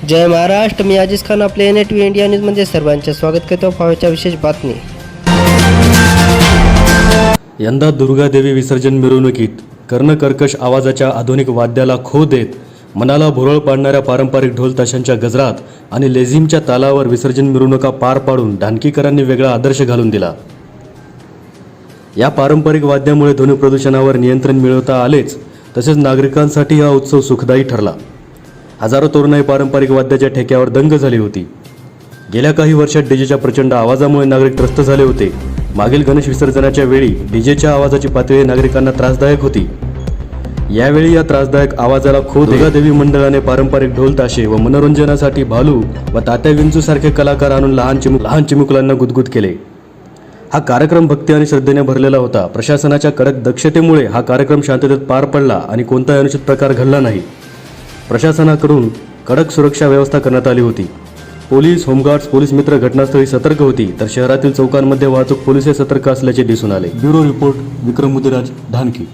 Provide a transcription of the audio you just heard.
जय महाराष्ट्र मी अजिज खान आपले N T V India न्यूजमध्ये सर्वांचे स्वागत करतो. पाहायच्या विशेष बातमी. यंदा दुर्गादेवी विसर्जन मिरवणुकीत कर्णकर्कश आवाजाच्या आधुनिक वाद्याला खो देत मनाला भुरळ पाडणाऱ्या पारंपरिक ढोल ताशांच्या गजरात आणि लेझिमच्या तालावर विसर्जन मिरवणुका पार पाडून ढानकीकरांनी वेगळा आदर्श घालून दिला. या पारंपरिक वाद्यामुळे ध्वनी प्रदूषणावर नियंत्रण मिळवता आलेच तसेच नागरिकांसाठी हा उत्सव सुखदायी ठरला. हजारो तरुणाई पारंपरिक वाद्याच्या ठेक्यावर दंग झाली होती. गेल्या काही वर्षात डीजेच्या प्रचंड आवाजामुळे नागरिक त्रस्त झाले होते. मागील गणेश विसर्जनाच्या वेळी डीजेच्या आवाजाची पातळी नागरिकांना त्रासदायक होती. यावेळी या त्रासदायक आवाजाला खो देवी मंडळाने पारंपरिक ढोल ताशे व मनोरंजनासाठी भालू व तात्या विंचू सारखे कलाकार आणून लहान चिमुक लहान चिमुकलांना गुदगुद केले. हा कार्यक्रम भक्ती आणि श्रद्धेने भरलेला होता. प्रशासनाच्या कडक दक्षतेमुळे हा कार्यक्रम शांततेत पार पडला आणि कोणताही अनुचित प्रकार घडला नाही. प्रशासनाकडून कडक सुरक्षा व्यवस्था करण्यात आली होती. पोलीस होमगार्ड्स पोलीस मित्र घटनास्थळी सतर्क होती तर शहरातील चौकांमध्ये वाहतूक पोलिसही सतर्क असल्याचे दिसून आले. Bureau report Vikram Mudiraj Dhanki